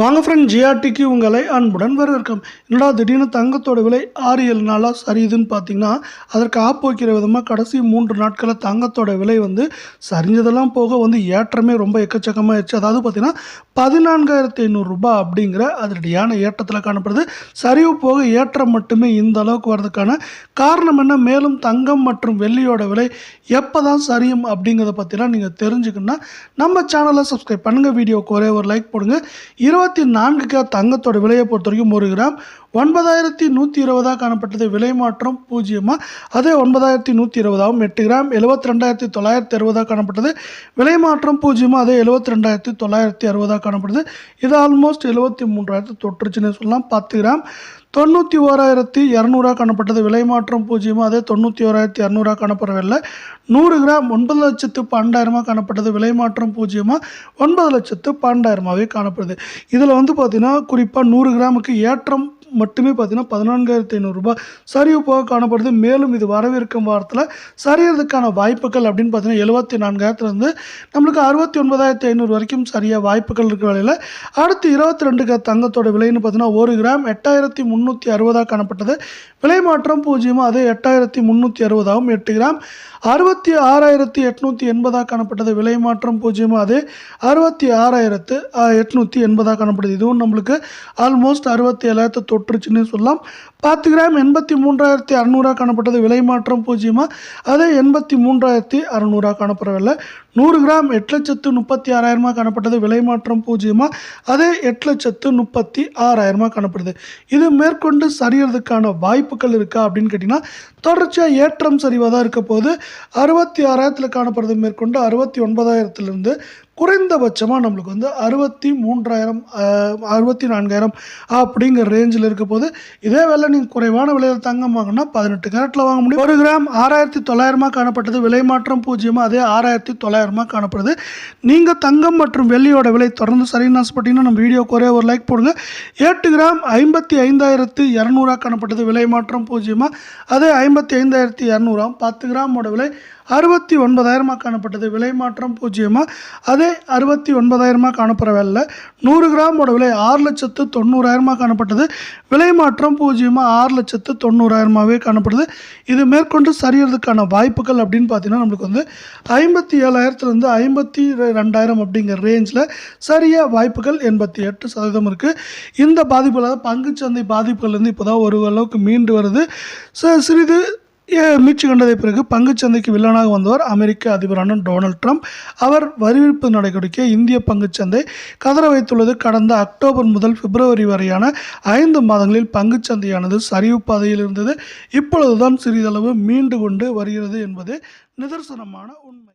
வாங்க ஃப்ரெண்ட் ஜிஆர்டிக்கு உங்களை அன்புடன் வரவேற்கும் என்னடா திடீர்னு தங்கத்தோட விலை ஆறு ஏழு நாளாக சரியுதுன்னு பார்த்தீங்கன்னா அதற்கு ஆப்போக்கிற விதமாக கடைசி மூன்று நாட்களில் தங்கத்தோட விலை வந்து சரிஞ்சதெல்லாம் போக வந்து ஏற்றமே ரொம்ப எக்கச்சக்கமாக ஆயிடுச்சு. அதாவது பார்த்திங்கன்னா பதினான்காயிரத்தி ஐநூறுரூபா அப்படிங்கிற அதிரடியான ஏற்றத்தில் காணப்படுது. சரிவு போக ஏற்றம் மட்டுமே இந்த அளவுக்கு வர்றதுக்கான காரணம் என்ன? மேலும் தங்கம் மற்றும் வெள்ளியோட விலை எப்போ தான் சரியும் அப்படிங்கிறத பற்றிலாம் நீங்கள் தெரிஞ்சுக்கணுன்னா நம்ம சேனலை சப்ஸ்கிரைப் பண்ணுங்கள் வீடியோக்கு ஒரே ஒரு லைக் போடுங்க. இருபத்தி நான்குக்கு தங்கத்தோட விலையை பொறுத்த வரைக்கும் ஒரு கிராம் ஒன்பதாயிரத்தி நூற்றி இருபதாக காணப்பட்டது. விலை மாற்றம் பூஜ்ஜியமாக அதே ஒன்பதாயிரத்தி நூற்றி இருபதாகவும் எட்டு கிராம் எழுபத்தி ரெண்டாயிரத்தி தொள்ளாயிரத்தி அறுபதாக காணப்பட்டது. விலை மாற்றம் பூஜ்ஜியமாக அதே எழுபத்தி ரெண்டாயிரத்தி தொள்ளாயிரத்தி அறுபதாக காணப்பட்டது இது ஆல்மோஸ்ட் எழுபத்தி மூன்றாயிரத்து தொற்றுச்சுன்னு சொல்லலாம். பத்து கிராம் தொண்ணூற்றி ஓராயிரத்தி இரநூறுவா காணப்பட்டது. விலை மாற்றம் பூஜ்ஜியமாக அதே தொண்ணூற்றி ஓராயிரத்தி இரநூறுவா காணப்படவில்லை. நூறு கிராம் ஒன்பது லட்சத்து பன்னெண்டாயிரமாக காணப்பட்டது. விலை மாற்றம் பூஜ்ஜியமாக ஒன்பது லட்சத்து பன்னெண்டாயிரமாகவே காணப்படுது. இதில் வந்து பார்த்திங்கன்னா குறிப்பாக நூறு கிராமுக்கு ஏற்றம் மட்டுமே பார்த்தீங்கன்னா பதினான்காயிரத்தி ஐநூறுரூபா சரிவு போக காணப்படுது. மேலும் இது வரவிருக்கும் வாரத்தில் சரியறதுக்கான வாய்ப்புகள் அப்படின்னு பார்த்தீங்கன்னா எழுபத்தி நான்காயிரத்துலேருந்து நம்மளுக்கு அறுபத்தி ஒன்பதாயிரத்தி ஐநூறு வரைக்கும் சரியாக வாய்ப்புகள் இருக்கிற வேலையில் அடுத்து இருபத்தி ரெண்டு தங்கத்தோட விலைன்னு பார்த்தீங்கன்னா ஒரு கிராம் எட்டாயிரத்தி முந்நூற்றி அறுபதாக காணப்பட்டது. விலை மாற்றம் பூஜ்ஜியமாக அதே எட்டாயிரத்தி முந்நூற்றி அறுபதாகவும் எட்டு கிராம் அறுபத்தி ஆறாயிரத்தி எட்நூற்றி எண்பதாக காணப்பட்டது. விலை மாற்றம் பூஜ்ஜியமாக அதே அறுபத்தி ஆறாயிரத்து எட்நூற்றி எண்பதாக காணப்படுது. இதுவும் நம்மளுக்கு ஆல்மோஸ்ட் அறுபத்தி ஏழாயிரத்து தொற்றுச்சுன்னு சொல்லலாம் பத்து கிராம் எண்பத்தி மூன்றாயிரத்தி அறநூறாக காணப்பட்டது. விலை மாற்றம் பூஜ்ஜியமாக அதே எண்பத்தி மூன்றாயிரத்தி அறநூறாக காணப்படவில்லை. நூறு கிராம் எட்டு லட்சத்து முப்பத்தி ஆறாயிரமாக காணப்பட்டது. விலை மாற்றம் பூஜ்ஜியமாக அதே எட்டு லட்சத்து முப்பத்தி ஆறாயிரமாக காணப்படுது. இது மேற்கொண்டு சரியறதுக்கான வாய்ப்புகள் இருக்கா அப்படின்னு கேட்டிங்கன்னா தொடர்ச்சியாக ஏற்றம் சரிவாக தான் இருக்க போது அறுபத்தி ஆறாயிரத்தில் காணப்படுறது மேற்கொண்டு. அறுபத்தி ஒன்பதாயிரத்துலேருந்து குறைந்தபட்சமாக நம்மளுக்கு வந்து அறுபத்தி மூன்றாயிரம் அறுபத்தி நான்காயிரம் அப்படிங்கிற ரேஞ்சில் இருக்க போது இதே வேலை நீங்கள் குறைவான விலையில் தங்கம் வாங்கினா பதினெட்டு கேரட்டில் வாங்க முடியும். ஒரு கிராம் ஆறாயிரத்தி தொள்ளாயிரமாக காணப்பட்டது விலை மாற்றம் பூஜ்ஜியமாக அதே ஆறாயிரத்தி தொள்ளாயிரமாக காணப்படுது. நீங்கள் தங்கம் மற்றும் வெள்ளியோட விலை தொடர்ந்து சரின்னு ஆசைப்பட்டீங்கன்னா நம்ம வீடியோ குறைய ஒரு லைக் போடுங்க. எட்டு கிராம் ஐம்பத்தி ஐந்தாயிரத்து இரநூறாக காணப்பட்டது விலை மாற்றம் பூஜ்ஜியமாக அதே ஐம்பத்தி ஐந்தாயிரத்தி இரநூறாம் பத்து கிராமோட விலை அறுபத்தி ஒன்பதாயிரமாக காணப்பட்டது விலை மாற்றம் பூஜ்ஜியமாக அதே அறுபத்தி ஒன்பதாயிரமாக காணப்படுற வேலை நூறு கிராமோட விலை ஆறு லட்சத்து தொண்ணூறாயிரமாக காணப்பட்டது. விலை மாற்றம் பூஜ்ஜியமாக ஆறு லட்சத்து தொண்ணூறாயிரமாகவே காணப்படுது. இது மேற்கொண்டு சரியறதுக்கான வாய்ப்புகள் அப்படின்னு பார்த்தீங்கன்னா நம்மளுக்கு வந்து ஐம்பத்தி ஏழாயிரத்துலேருந்து ஐம்பத்தி ரெண்டாயிரம் அப்படிங்கிற ரேஞ்சில் சரியாக வாய்ப்புகள் எண்பத்தி எட்டு சதவீதம் இருக்குது இந்த பாதிப்புகள் பங்குச்சந்தை பாதிப்புகள்லேருந்து இப்போ தான் ஒரு அளவுக்கு மீண்டு வருது. ச- சிறிது மீட்சி கண்டதை பிறகு பங்குச்சந்தைக்கு வில்லனாக வந்தவர் அமெரிக்க அதிபரான டொனால்ட் ட்ரம்ப். அவர் வரிவிப்பு நடவடிக்கை இந்திய பங்குச்சந்தை கதற வைத்துள்ளது. கடந்த அக்டோபர் முதல் பிப்ரவரி வரையான ஐந்து மாதங்களில் பங்குச்சந்தையானது சரிவு பாதையில் இருந்தது. இப்பொழுதுதான் சிறிதளவு மீண்டு கொண்டு வருகிறது என்பது நிதர்சனமான உண்மை.